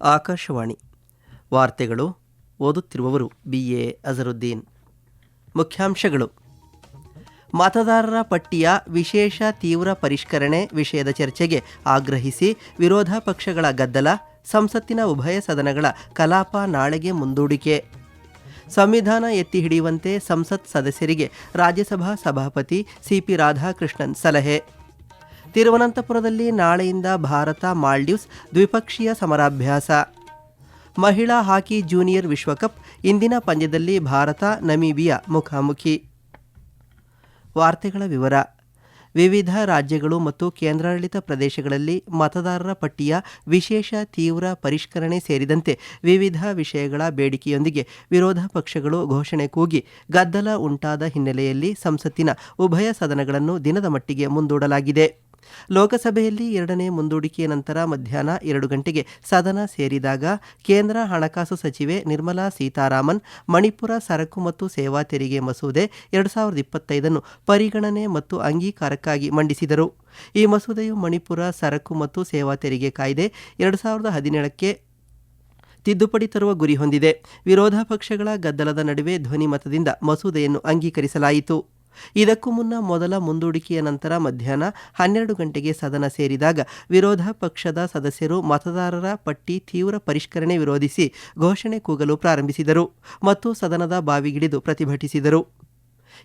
ಆಕಾಶವಾಣಿ. ವಾರ್ತೆಗಳು ಓದುತ್ತಿರುವವರು B. A. Azharuddin. ಮುಖ್ಯಾಂಶಗಳು. ಮತದಾರರ ಪಟ್ಟಿಯ ವಿಶೇಷ ತೀವ್ರ ಪರಿಷ್ಕರಣೆ ವಿಷಯದ ಚರ್ಚೆಗೆ ಆಗ್ರಹಿಸಿ ವಿರೋಧ ಪಕ್ಷಗಳ ಗದ್ದಲ, ಸಂಸತ್ತಿನ ಉಭಯ ಸದನಗಳ ಕಲಾಪ ನಾಳೆಗೆ ಮುಂದೂಡಿಕೆ. ಸಂವಿಧಾನ ಎತ್ತಿ ಹಿಡಿಯುವಂತೆ ಸಂಸತ್ ಸದಸ್ಯರಿಗೆ ರಾಜ್ಯಸಭಾ ಸಭಾಪತಿ ಸಿಪಿ ರಾಧಾಕೃಷ್ಣನ್ ಸಲಹೆ. ತಿರುವನಂತಪುರದಲ್ಲಿ ನಾಳೆಯಿಂದ ಭಾರತ ಮಾಲ್ಡೀವ್ಸ್ ದ್ವಿಪಕ್ಷೀಯ ಸಮರಾಭ್ಯಾಸ. ಮಹಿಳಾ ಹಾಕಿ ಜೂನಿಯರ್ ವಿಶ್ವಕಪ್ ಇಂದಿನ ಪಂದ್ಯದಲ್ಲಿ ಭಾರತ, ನಮೀಬಿಯಾ ಮುಖಾಮುಖಿ. ವಾರ್ತೆಗಳ ವಿವರ. ವಿವಿಧ ರಾಜ್ಯಗಳು ಮತ್ತು ಕೇಂದ್ರಾಡಳಿತ ಪ್ರದೇಶಗಳಲ್ಲಿ ಮತದಾರರ ಪಟ್ಟಿಯ ವಿಶೇಷ ತೀವ್ರ ಪರಿಷ್ಕರಣೆ ಸೇರಿದಂತೆ ವಿವಿಧ ವಿಷಯಗಳ ಬೇಡಿಕೆಯೊಂದಿಗೆ ವಿರೋಧ ಪಕ್ಷಗಳು ಘೋಷಣೆ ಕೂಗಿ ಗದ್ದಲ ಉಂಟಾದ ಹಿನ್ನೆಲೆಯಲ್ಲಿ ಸಂಸತ್ತಿನ ಉಭಯ ಸದನಗಳನ್ನು ದಿನದ ಮಟ್ಟಿಗೆ ಮುಂದೂಡಲಾಗಿದೆ. ಲೋಕಸಭೆಯಲ್ಲಿ ಎರಡನೇ ಮುಂದೂಡಿಕೆಯ ನಂತರ ಮಧ್ಯಾಹ್ನ ಎರಡು ಗಂಟೆಗೆ ಸದನ ಸೇರಿದಾಗ ಕೇಂದ್ರ ಹಣಕಾಸು ಸಚಿವೆ ನಿರ್ಮಲಾ ಸೀತಾರಾಮನ್, ಮಣಿಪುರ ಸರಕು ಮತ್ತು ಸೇವಾ ತೆರಿಗೆ ಮಸೂದೆ ಎರಡು ಸಾವಿರದ ಇಪ್ಪತ್ತೈದನ್ನು ಪರಿಗಣನೆ ಮತ್ತು ಅಂಗೀಕಾರಕ್ಕಾಗಿ ಮಂಡಿಸಿದರು. ಈ ಮಸೂದೆಯು ಮಣಿಪುರ ಸರಕು ಮತ್ತು ಸೇವಾ ತೆರಿಗೆ ಕಾಯ್ದೆ ಎರಡು ಸಾವಿರದ ಹದಿನೇಳಕ್ಕೆ ತಿದ್ದುಪಡಿ ತರುವ ಗುರಿ ಹೊಂದಿದೆ. ವಿರೋಧ ಪಕ್ಷಗಳ ಗದ್ದಲದ ನಡುವೆ ಧ್ವನಿಮತದಿಂದ ಮಸೂದೆಯನ್ನು ಅಂಗೀಕರಿಸಲಾಯಿತು. ಇದಕ್ಕೂ ಮುನ್ನ ಮೊದಲ ಮುಂದೂಡಿಕೆಯ ನಂತರ ಮಧ್ಯಾಹ್ನ ಹನ್ನೆರಡು ಗಂಟೆಗೆ ಸದನ ಸೇರಿದಾಗ ವಿರೋಧ ಪಕ್ಷದ ಸದಸ್ಯರು ಮತದಾರರ ಪಟ್ಟಿ ತೀವ್ರ ಪರಿಷ್ಕರಣೆ ವಿರೋಧಿಸಿ ಘೋಷಣೆ ಕೂಗಲು ಪ್ರಾರಂಭಿಸಿದರು ಮತ್ತು ಸದನದ ಬಾವಿಗಿಳಿದು ಪ್ರತಿಭಟಿಸಿದರು.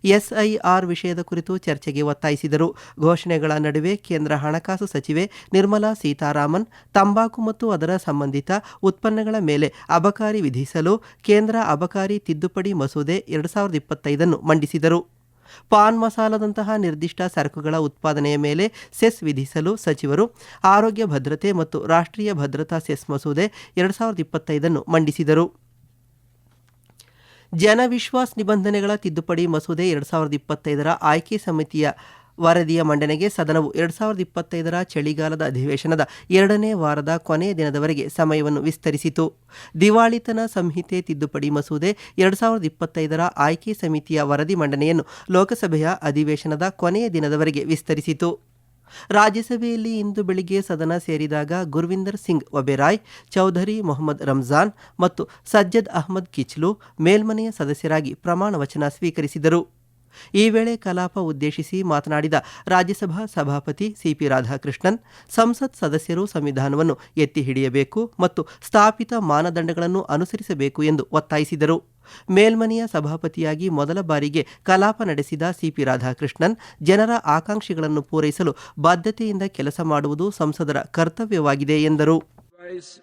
ಎಸ್ಐಆರ್ ವಿಷಯದ ಕುರಿತು ಚರ್ಚೆಗೆ ಒತ್ತಾಯಿಸಿದರು. ಘೋಷಣೆಗಳ ನಡುವೆ ಕೇಂದ್ರ ಹಣಕಾಸು ಸಚಿವೆ ನಿರ್ಮಲಾ ಸೀತಾರಾಮನ್ ತಂಬಾಕು ಮತ್ತು ಅದರ ಸಂಬಂಧಿತ ಉತ್ಪನ್ನಗಳ ಮೇಲೆ ಅಬಕಾರಿ ವಿಧಿಸಲು ಕೇಂದ್ರ ಅಬಕಾರಿ ತಿದ್ದುಪಡಿ ಮಸೂದೆ ಎರಡು ಸಾವಿರದ ಇಪ್ಪತ್ತೈದನ್ನು ಮಂಡಿಸಿದರು. ಪಾನ್ ಮಸಾಲದಂತಹ ನಿರ್ದಿಷ್ಟ ಸರಕುಗಳ ಉತ್ಪಾದನೆಯ ಮೇಲೆ ಸೆಸ್ ವಿಧಿಸಲು ಸಚಿವರು ಆರೋಗ್ಯ ಭದ್ರತೆ ಮತ್ತು ರಾಷ್ಟ್ರೀಯ ಭದ್ರತಾ ಸೆಸ್ ಮಸೂದೆ ಎರಡ್ ಸಾವಿರದ ಇಪ್ಪತ್ತೈದನ್ನು ಮಂಡಿಸಿದರು. ಜನವಿಶ್ವಾಸ್ ನಿಬಂಧನೆಗಳ ತಿದ್ದುಪಡಿ ಮಸೂದೆ ಎರಡ್ ಸಾವಿರದ ಇಪ್ಪತ್ತೈದರ ಆಯ್ಕೆ ಸಮಿತಿಯ ವರದಿಯ ಮಂಡನೆಗೆ ಸದನವು ಎರಡು ಸಾವಿರದ ಇಪ್ಪತ್ತೈದರ ಚಳಿಗಾಲದ ಅಧಿವೇಶನದ ಎರಡನೇ ವಾರದ ಕೊನೆಯ ದಿನದವರೆಗೆ ಸಮಯವನ್ನು ವಿಸ್ತರಿಸಿತು. ದಿವಾಳಿತನ ಸಂಹಿತೆ ತಿದ್ದುಪಡಿ ಮಸೂದೆ ಎರಡು ಸಾವಿರದ ಇಪ್ಪತ್ತೈದರ ಆಯ್ಕೆ ಸಮಿತಿಯ ವರದಿ ಮಂಡನೆಯನ್ನು ಲೋಕಸಭೆಯ ಅಧಿವೇಶನದ ಕೊನೆಯ ದಿನದವರೆಗೆ ವಿಸ್ತರಿಸಿತು. ರಾಜ್ಯಸಭೆಯಲ್ಲಿ ಇಂದು ಬೆಳಿಗ್ಗೆ ಸದನ ಸೇರಿದಾಗ ಗುರ್ವಿಂದರ್ ಸಿಂಗ್ ಒಬೆರಾಯ್, ಚೌಧರಿ ಮೊಹಮ್ಮದ್ ರಂಜಾನ್ ಮತ್ತು ಸಜ್ಜದ್ ಅಹ್ಮದ್ ಕಿಚ್ಲು ಮೇಲ್ಮನೆಯ ಸದಸ್ಯರಾಗಿ ಪ್ರಮಾಣ ವಚನ ಸ್ವೀಕರಿಸಿದರು. ಈ ವೇಳೆ ಕಲಾಪ ಉದ್ದೇಶಿಸಿ ಮಾತನಾಡಿದ ರಾಜ್ಯಸಭಾ ಸಭಾಪತಿ ಸಿಪಿ ರಾಧಾಕೃಷ್ಣನ್, ಸಂಸತ್ ಸದಸ್ಯರು ಸಂವಿಧಾನವನ್ನು ಎತ್ತಿ ಹಿಡಿಯಬೇಕು ಮತ್ತು ಸ್ಥಾಪಿತ ಮಾನದಂಡಗಳನ್ನು ಅನುಸರಿಸಬೇಕು ಎಂದು ಒತ್ತಾಯಿಸಿದರು. ಮೇಲ್ಮನೆಯ ಸಭಾಪತಿಯಾಗಿ ಮೊದಲ ಬಾರಿಗೆ ಕಲಾಪ ನಡೆಸಿದ ಸಿಪಿ ರಾಧಾಕೃಷ್ಣನ್, ಜನರ ಆಕಾಂಕ್ಷೆಗಳನ್ನು ಪೂರೈಸಲು ಬಾಧ್ಯತೆಯಿಂದ ಕೆಲಸ ಮಾಡುವುದು ಸಂಸದರ ಕರ್ತವ್ಯವಾಗಿದೆ ಎಂದರು.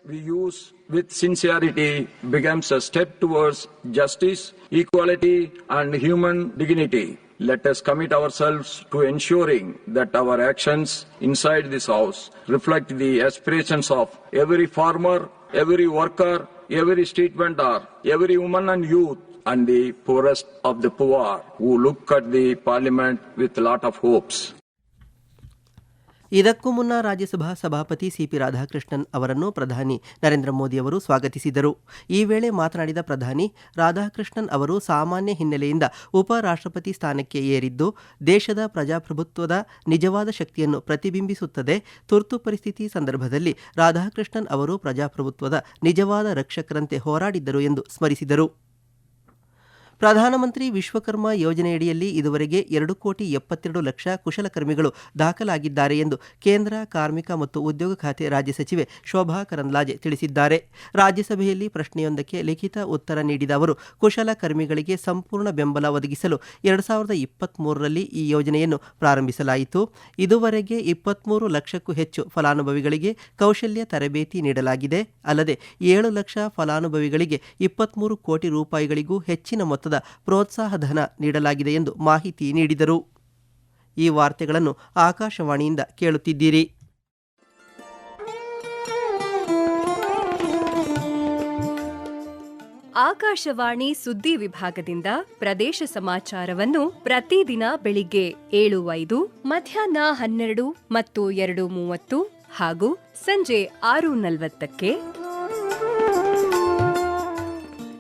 We use with sincerity becomes a step towards justice, equality, and human dignity. Let us commit ourselves to ensuring that our actions inside this House reflect the aspirations of every farmer, every worker, every street vendor, every woman and youth, and the poorest of the poor who look at the Parliament with a lot of hopes. ಇದಕ್ಕೂ ಮುನ್ನ ರಾಜ್ಯಸಭಾ ಸಭಾಪತಿ CP Radhakrishnan ಅವರನ್ನು ಪ್ರಧಾನಿ ನರೇಂದ್ರ ಮೋದಿ ಅವರು ಸ್ವಾಗತಿಸಿದರು. ಈ ವೇಳೆ ಮಾತನಾಡಿದ ಪ್ರಧಾನಿ, ರಾಧಾಕೃಷ್ಣನ್ ಅವರು ಸಾಮಾನ್ಯ ಹಿನ್ನೆಲೆಯಿಂದ ಉಪರಾಷ್ಟ್ರಪತಿ ಸ್ಥಾನಕ್ಕೆ ಏರಿದ್ದು, ದೇಶದ ಪ್ರಜಾಪ್ರಭುತ್ವದ ನಿಜವಾದ ಶಕ್ತಿಯನ್ನು ಪ್ರತಿಬಿಂಬಿಸುತ್ತದೆ. ತುರ್ತು ಪರಿಸ್ಥಿತಿ ಸಂದರ್ಭದಲ್ಲಿ ರಾಧಾಕೃಷ್ಣನ್ ಅವರು ಪ್ರಜಾಪ್ರಭುತ್ವದ ನಿಜವಾದ ರಕ್ಷಕರಂತೆ ಹೋರಾಡಿದ್ದರು ಎಂದು ಸ್ಮರಿಸಿದರು. ಪ್ರಧಾನಮಂತ್ರಿ ವಿಶ್ವಕರ್ಮ ಯೋಜನೆಯಡಿಯಲ್ಲಿ ಇದುವರೆಗೆ ಎರಡು ಕೋಟಿ ಎಪ್ಪತ್ತೆರಡು ಲಕ್ಷ ಕುಶಲಕರ್ಮಿಗಳು ದಾಖಲಾಗಿದ್ದಾರೆ ಎಂದು ಕೇಂದ್ರ ಕಾರ್ಮಿಕ ಮತ್ತು ಉದ್ಯೋಗ ಖಾತೆ ರಾಜ್ಯ ಸಚಿವೆ ಶೋಭಾ ಕರಂದ್ಲಾಜೆ ತಿಳಿಸಿದ್ದಾರೆ. ರಾಜ್ಯಸಭೆಯಲ್ಲಿ ಪ್ರಶ್ನೆಯೊಂದಕ್ಕೆ ಲಿಖಿತ ಉತ್ತರ ನೀಡಿದ ಅವರು, ಕುಶಲಕರ್ಮಿಗಳಿಗೆ ಸಂಪೂರ್ಣ ಬೆಂಬಲ ಒದಗಿಸಲು ಎರಡು ಸಾವಿರದ ಇಪ್ಪತ್ತ್ಮೂರರಲ್ಲಿ ಈ ಯೋಜನೆಯನ್ನು ಪ್ರಾರಂಭಿಸಲಾಯಿತು. ಇದುವರೆಗೆ ಇಪ್ಪತ್ತ್ಮೂರು ಲಕ್ಷಕ್ಕೂ ಹೆಚ್ಚು ಫಲಾನುಭವಿಗಳಿಗೆ ಕೌಶಲ್ಯ ತರಬೇತಿ ನೀಡಲಾಗಿದೆ. ಅಲ್ಲದೆ ಏಳು ಲಕ್ಷ ಫಲಾನುಭವಿಗಳಿಗೆ ಇಪ್ಪತ್ತ್ಮೂರು ಕೋಟಿ ರೂಪಾಯಿಗಳಿಗೂ ಹೆಚ್ಚಿನ ಮೊತ್ತದ ಪ್ರೋತ್ಸಾಹ ಧನ ನೀಡಲಾಗಿದೆ ಎಂದು ಮಾಹಿತಿ ನೀಡಿದರು. ಈ ವಾರ್ತೆಗಳನ್ನು ಆಕಾಶವಾಣಿಯಿಂದ ಕೇಳುತ್ತಿದ್ದೀರಿ. ಆಕಾಶವಾಣಿ ಸುದ್ದಿ ವಿಭಾಗದಿಂದ ಪ್ರದೇಶ ಸಮಾಚಾರವನ್ನು ಪ್ರತಿದಿನ ಬೆಳಿಗ್ಗೆ ಏಳು ಐದು ಮಧ್ಯಾಹ್ನ ಹನ್ನೆರಡು ಮತ್ತು ಎರಡು ಮೂವತ್ತು ಹಾಗೂ ಸಂಜೆ ಆರು ನಲವತ್ತಕ್ಕೆ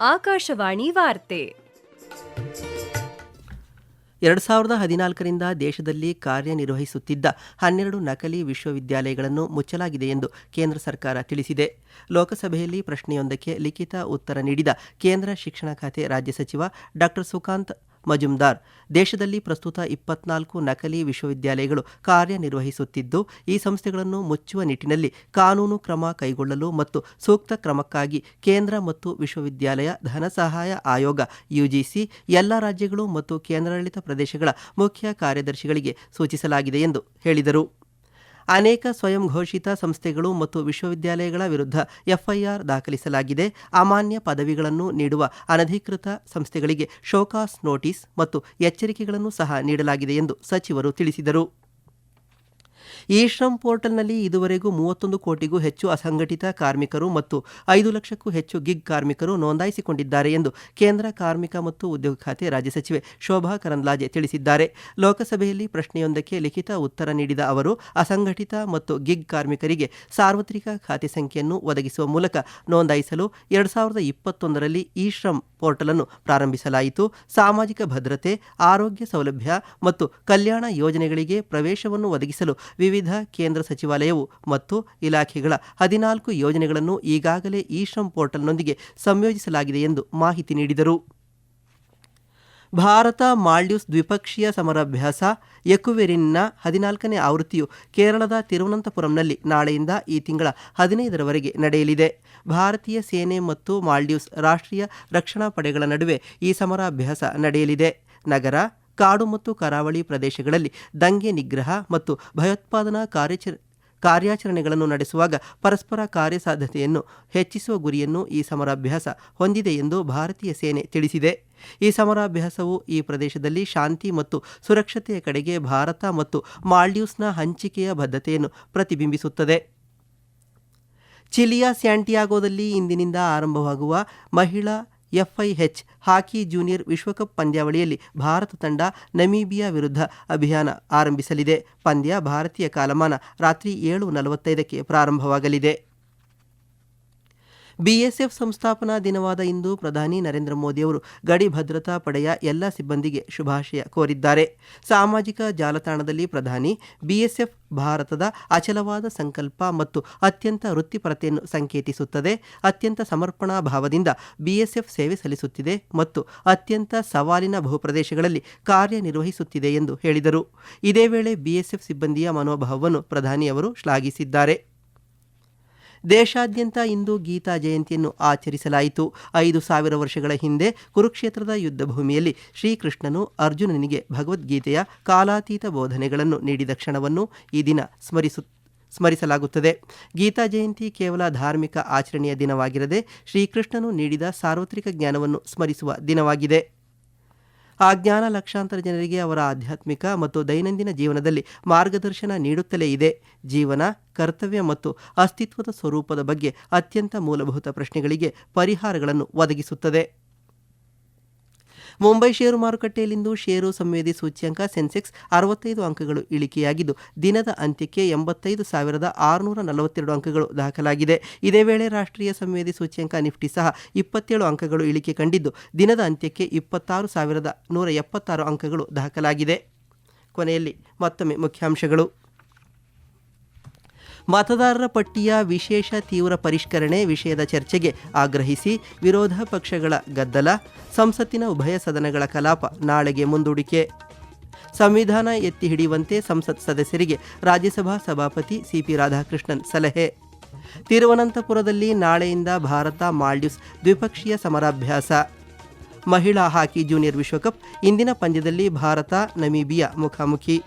ಆಕಾಶವಾಣಿ ವಾರ್ತೆ. ಎರಡು ಸಾವಿರದ ಹದಿನಾಲ್ಕರಿಂದ ದೇಶದಲ್ಲಿ ಕಾರ್ಯನಿರ್ವಹಿಸುತ್ತಿದ್ದ ಹನ್ನೆರಡು ನಕಲಿ ವಿಶ್ವವಿದ್ಯಾಲಯಗಳನ್ನು ಮುಚ್ಚಲಾಗಿದೆ ಎಂದು ಕೇಂದ್ರ ಸರ್ಕಾರ ತಿಳಿಸಿದೆ. ಲೋಕಸಭೆಯಲ್ಲಿ ಪ್ರಶ್ನೆಯೊಂದಕ್ಕೆ ಲಿಖಿತ ಉತ್ತರ ನೀಡಿದ ಕೇಂದ್ರ ಶಿಕ್ಷಣ ಖಾತೆ ರಾಜ್ಯ ಸಚಿವ ಡಾಕ್ಟರ್ ಸುಕಾಂತ್ ಮಜುಮ್ದಾರ್ ದೇಶದಲ್ಲಿ ಪ್ರಸ್ತುತ ಇಪ್ಪತ್ನಾಲ್ಕು ನಕಲಿ ವಿಶ್ವವಿದ್ಯಾಲಯಗಳು ಕಾರ್ಯನಿರ್ವಹಿಸುತ್ತಿದ್ದು, ಈ ಸಂಸ್ಥೆಗಳನ್ನು ಮುಚ್ಚುವ ನಿಟ್ಟಿನಲ್ಲಿ ಕಾನೂನು ಕ್ರಮ ಕೈಗೊಳ್ಳಲು ಮತ್ತು ಸೂಕ್ತ ಕ್ರಮಕ್ಕಾಗಿ ಕೇಂದ್ರ ಮತ್ತು ವಿಶ್ವವಿದ್ಯಾಲಯ ಧನಸಹಾಯ ಆಯೋಗ, ಯುಜಿಸಿ, ಎಲ್ಲ ರಾಜ್ಯಗಳು ಮತ್ತು ಕೇಂದ್ರಾಡಳಿತ ಪ್ರದೇಶಗಳ ಮುಖ್ಯ ಕಾರ್ಯದರ್ಶಿಗಳಿಗೆ ಸೂಚಿಸಲಾಗಿದೆ ಎಂದು ಹೇಳಿದರು. ಅನೇಕ ಸ್ವಯಂ ಘೋಷಿತ ಸಂಸ್ಥೆಗಳು ಮತ್ತು ವಿಶ್ವವಿದ್ಯಾಲಯಗಳ ವಿರುದ್ಧ ಎಫ್ಐಆರ್ ದಾಖಲಿಸಲಾಗಿದೆ. ಅಮಾನ್ಯ ಪದವಿಗಳನ್ನು ನೀಡುವ ಅನಧಿಕೃತ ಸಂಸ್ಥೆಗಳಿಗೆ ಶೋಕಾಸ್ ನೋಟಿಸ್ ಮತ್ತು ಎಚ್ಚರಿಕೆಗಳನ್ನು ಸಹ ನೀಡಲಾಗಿದೆ ಎಂದು ಸಚಿವರು ತಿಳಿಸಿದರು. ಇ ಶ್ರಮ್ ಪೋರ್ಟಲ್ನಲ್ಲಿ ಇದುವರೆಗೂ ಮೂವತ್ತೊಂದು ಕೋಟಿಗೂ ಹೆಚ್ಚು ಅಸಂಘಟಿತ ಕಾರ್ಮಿಕರು ಮತ್ತು ಐದು ಲಕ್ಷಕ್ಕೂ ಹೆಚ್ಚು ಗಿಗ್ ಕಾರ್ಮಿಕರು ನೋಂದಾಯಿಸಿಕೊಂಡಿದ್ದಾರೆ ಎಂದು ಕೇಂದ್ರ ಕಾರ್ಮಿಕ ಮತ್ತು ಉದ್ಯೋಗ ಖಾತೆ ರಾಜ್ಯ ಸಚಿವೆ ಶೋಭಾ ಕರಂದ್ಲಾಜೆ ತಿಳಿಸಿದ್ದಾರೆ. ಲೋಕಸಭೆಯಲ್ಲಿ ಪ್ರಶ್ನೆಯೊಂದಕ್ಕೆ ಲಿಖಿತ ಉತ್ತರ ನೀಡಿದ ಅವರು, ಅಸಂಘಟಿತ ಮತ್ತು ಗಿಗ್ ಕಾರ್ಮಿಕರಿಗೆ ಸಾರ್ವತ್ರಿಕ ಖಾತೆ ಸಂಖ್ಯೆಯನ್ನು ಒದಗಿಸುವ ಮೂಲಕ ನೋಂದಾಯಿಸಲು ಎರಡು ಸಾವಿರದ ಇಪ್ಪತ್ತೊಂದರಲ್ಲಿ ಇ ಶ್ರಮ್ ಪೋರ್ಟಲ್ ಅನ್ನು ಪ್ರಾರಂಭಿಸಲಾಯಿತು. ಸಾಮಾಜಿಕ ಭದ್ರತೆ, ಆರೋಗ್ಯ ಸೌಲಭ್ಯ ಮತ್ತು ಕಲ್ಯಾಣ ಯೋಜನೆಗಳಿಗೆ ಪ್ರವೇಶವನ್ನು ಒದಗಿಸಲು ವಿವಿಧ ಕೇಂದ್ರ ಸಚಿವಾಲಯವು ಮತ್ತು ಇಲಾಖೆಗಳ ಹದಿನಾಲ್ಕು ಯೋಜನೆಗಳನ್ನು ಈಗಾಗಲೇ ಇ ಶ್ರಮ್ ಪೋರ್ಟಲ್ನೊಂದಿಗೆ ಸಂಯೋಜಿಸಲಾಗಿದೆ ಎಂದು ಮಾಹಿತಿ ನೀಡಿದರು. ಭಾರತ ಮಾಲ್ಡೀವ್ಸ್ ದ್ವಿಪಕ್ಷೀಯ ಸಮರಾಭ್ಯಾಸ ಎಕುವೆರಿನ್ನ ಹದಿನಾಲ್ಕನೇ ಆವೃತ್ತಿಯು ಕೇರಳದ ತಿರುವನಂತಪುರಂನಲ್ಲಿ ನಾಳೆಯಿಂದ ಈ ತಿಂಗಳ ಹದಿನೈದರವರೆಗೆ ನಡೆಯಲಿದೆ. ಭಾರತೀಯ ಸೇನೆ ಮತ್ತು ಮಾಲ್ಡೀವ್ಸ್ ರಾಷ್ಟ್ರೀಯ ರಕ್ಷಣಾ ಪಡೆಗಳ ನಡುವೆ ಈ ಸಮರಾಭ್ಯಾಸ ನಡೆಯಲಿದೆ. ನಗರ ಕಾಡು ಮತ್ತು ಕರಾವಳಿ ಪ್ರದೇಶಗಳಲ್ಲಿ ದಂಗೆ ನಿಗ್ರಹ ಮತ್ತು ಭಯೋತ್ಪಾದನಾ ಕಾರ್ಯಾಚರ, ಕಾರ್ಯಾಚರಣೆಗಳನ್ನು ನಡೆಸುವಾಗ ಪರಸ್ಪರ ಕಾರ್ಯಸಾಧ್ಯತೆಯನ್ನು ಹೆಚ್ಚಿಸುವ ಗುರಿಯನ್ನು ಈ ಸಮರಾಭ್ಯಾಸ ಹೊಂದಿದೆ ಎಂದು ಭಾರತೀಯ ಸೇನೆ ತಿಳಿಸಿದೆ. ಈ ಸಮರಾಭ್ಯಾಸವು ಈ ಪ್ರದೇಶದಲ್ಲಿ ಶಾಂತಿ ಮತ್ತು ಸುರಕ್ಷತೆಯ ಕಡೆಗೆ ಭಾರತ ಮತ್ತು ಮಾಲ್ಡೀವ್ಸ್ನ ಹಂಚಿಕೆಯ ಬದ್ಧತೆಯನ್ನು ಪ್ರತಿಬಿಂಬಿಸುತ್ತದೆ. ಚಿಲಿಯ ಸ್ಯಾಂಟಿಯಾಗೋದಲ್ಲಿ ಇಂದಿನಿಂದ ಆರಂಭವಾಗುವ ಮಹಿಳಾ ಎಫ್ಐಎಚ್ ಹಾಕಿ ಜೂನಿಯರ್ ವಿಶ್ವಕಪ್ ಪಂದ್ಯಾವಳಿಯಲ್ಲಿ ಭಾರತ ತಂಡ ನಮೀಬಿಯಾ ವಿರುದ್ಧ ಅಭಿಯಾನ ಆರಂಭಿಸಲಿದೆ. ಪಂದ್ಯ ಭಾರತೀಯ ಕಾಲಮಾನ ರಾತ್ರಿ ಏಳು ನಲವತ್ತೈದಕ್ಕೆ ಪ್ರಾರಂಭವಾಗಲಿದೆ. ಬಿಎಸ್ಎಫ್ ಸಂಸ್ಥಾಪನಾ ದಿನವಾದ ಇಂದು ಪ್ರಧಾನಿ ನರೇಂದ್ರ ಮೋದಿಯವರು ಗಡಿ ಭದ್ರತಾ ಪಡೆಯ ಎಲ್ಲ ಸಿಬ್ಬಂದಿಗೆ ಶುಭಾಶಯ ಕೋರಿದ್ದಾರೆ. ಸಾಮಾಜಿಕ ಜಾಲತಾಣದಲ್ಲಿ ಪ್ರಧಾನಿ, ಬಿಎಸ್ಎಫ್ ಭಾರತದ ಅಚಲವಾದ ಸಂಕಲ್ಪ ಮತ್ತು ಅತ್ಯಂತ ವೃತ್ತಿಪರತೆಯನ್ನು ಸಂಕೇತಿಸುತ್ತದೆ. ಅತ್ಯಂತ ಸಮರ್ಪಣಾ ಭಾವದಿಂದ ಬಿಎಸ್ಎಫ್ ಸೇವೆ ಸಲ್ಲಿಸುತ್ತಿದೆ ಮತ್ತು ಅತ್ಯಂತ ಸವಾಲಿನ ಬಹುಪ್ರದೇಶಗಳಲ್ಲಿ ಕಾರ್ಯನಿರ್ವಹಿಸುತ್ತಿದೆ ಎಂದು ಹೇಳಿದರು. ಇದೇ ವೇಳೆ ಬಿಎಸ್ಎಫ್ ಸಿಬ್ಬಂದಿಯ ಮನೋಭಾವವನ್ನು ಪ್ರಧಾನಿಯವರು ಶ್ಲಾಘಿಸಿದ್ದಾರೆ. ದೇಶಾದ್ಯಂತ ಇಂದು ಗೀತಾ ಜಯಂತಿಯನ್ನು ಆಚರಿಸಲಾಯಿತು. ಐದು ಸಾವಿರ ವರ್ಷಗಳ ಹಿಂದೆ ಕುರುಕ್ಷೇತ್ರದ ಯುದ್ಧ ಭೂಮಿಯಲ್ಲಿ ಶ್ರೀಕೃಷ್ಣನು ಅರ್ಜುನನಿಗೆ ಭಗವದ್ಗೀತೆಯ ಕಾಲಾತೀತ ಬೋಧನೆಗಳನ್ನು ನೀಡಿದ ಕ್ಷಣವನ್ನು ಈ ದಿನ ಸ್ಮರಿಸು, ಸ್ಮರಿಸಲಾಗುತ್ತದೆ. ಗೀತಾ ಜಯಂತಿ ಕೇವಲ ಧಾರ್ಮಿಕ ಆಚರಣೆಯ ದಿನವಾಗಿರದೆ ಶ್ರೀಕೃಷ್ಣನು ನೀಡಿದ ಸಾರ್ವತ್ರಿಕ ಜ್ಞಾನವನ್ನು ಸ್ಮರಿಸುವ ದಿನವಾಗಿದೆ. ಆ ಜ್ಞಾನ ಲಕ್ಷಾಂತರ ಜನರಿಗೆ ಅವರ ಆಧ್ಯಾತ್ಮಿಕ ಮತ್ತು ದೈನಂದಿನ ಜೀವನದಲ್ಲಿ ಮಾರ್ಗದರ್ಶನ ನೀಡುತ್ತಲೇ ಇದೆ. ಜೀವನ, ಕರ್ತವ್ಯ ಮತ್ತು ಅಸ್ತಿತ್ವದ ಸ್ವರೂಪದ ಬಗ್ಗೆ ಅತ್ಯಂತ ಮೂಲಭೂತ ಪ್ರಶ್ನೆಗಳಿಗೆ ಪರಿಹಾರಗಳನ್ನು ಒದಗಿಸುತ್ತದೆ. ಮುಂಬೈ ಷೇರು ಮಾರುಕಟ್ಟೆಯಲ್ಲಿಂದು ಷೇರು ಸಂವೇದಿ ಸೂಚ್ಯಂಕ ಸೆನ್ಸೆಕ್ಸ್ ಅರವತ್ತೈದು ಅಂಕಗಳು ಇಳಿಕೆಯಾಗಿದ್ದು, ದಿನದ ಅಂತ್ಯಕ್ಕೆ ಎಂಬತ್ತೈದು ಸಾವಿರದ ಆರುನೂರ ನಲವತ್ತೆರಡು ಅಂಕಗಳು ದಾಖಲಾಗಿದೆ. ಇದೇ ವೇಳೆ ರಾಷ್ಟ್ರೀಯ ಸಂವೇದಿ ಸೂಚ್ಯಂಕ ನಿಫ್ಟಿ ಸಹ ಇಪ್ಪತ್ತೇಳು ಅಂಕಗಳು ಇಳಿಕೆ ಕಂಡಿದ್ದು, ದಿನದ ಅಂತ್ಯಕ್ಕೆ ಇಪ್ಪತ್ತಾರು ಸಾವಿರದ ನೂರ ಎಪ್ಪತ್ತಾರು ಅಂಕಗಳು ದಾಖಲಾಗಿದೆ. ಕೊನೆಯಲ್ಲಿ ಮತ್ತೊಮ್ಮೆ ಮುಖ್ಯಾಂಶಗಳು. ಮತದಾರರ ಪಟ್ಟಿಯ ವಿಶೇಷ ತೀವ್ರ ಪರಿಷ್ಕರಣೆ ವಿಷಯದ ಚರ್ಚೆಗೆ ಆಗ್ರಹಿಸಿ ವಿರೋಧ ಪಕ್ಷಗಳ ಗದ್ದಲ, ಸಂಸತ್ತಿನ ಉಭಯ ಸದನಗಳ ಕಲಾಪ ನಾಳೆಗೆ ಮುಂದೂಡಿಕೆ. ಸಂವಿಧಾನ ಎತ್ತಿ ಹಿಡಿಯುವಂತೆ ಸಂಸತ್ ಸದಸ್ಯರಿಗೆ ರಾಜ್ಯಸಭಾ ಸಭಾಪತಿ ಸಿಪಿ ರಾಧಾಕೃಷ್ಣನ್ ಸಲಹೆ. ತಿರುವನಂತಪುರದಲ್ಲಿ ನಾಳೆಯಿಂದ ಭಾರತ ಮಾಲ್ಡೀವ್ಸ್ ದ್ವಿಪಕ್ಷೀಯ ಸಮರಾಭ್ಯಾಸ. ಮಹಿಳಾ ಹಾಕಿ ಜೂನಿಯರ್ ವಿಶ್ವಕಪ್ ಇಂದಿನ ಪಂದ್ಯದಲ್ಲಿ ಭಾರತ, ನಮೀಬಿಯಾ ಮುಖಾಮುಖಿ.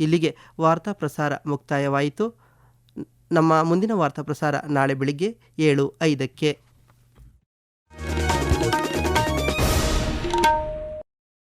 ಇಲ್ಲಿಗೆ ವಾರ್ತಾ ಪ್ರಸಾರ ಮುಕ್ತಾಯವಾಯಿತು. ನಮ್ಮ ಮುಂದಿನ ವಾರ್ತಾ ಪ್ರಸಾರ ನಾಳೆ ಬೆಳಿಗ್ಗೆ ಏಳು ಐದಕ್ಕೆ.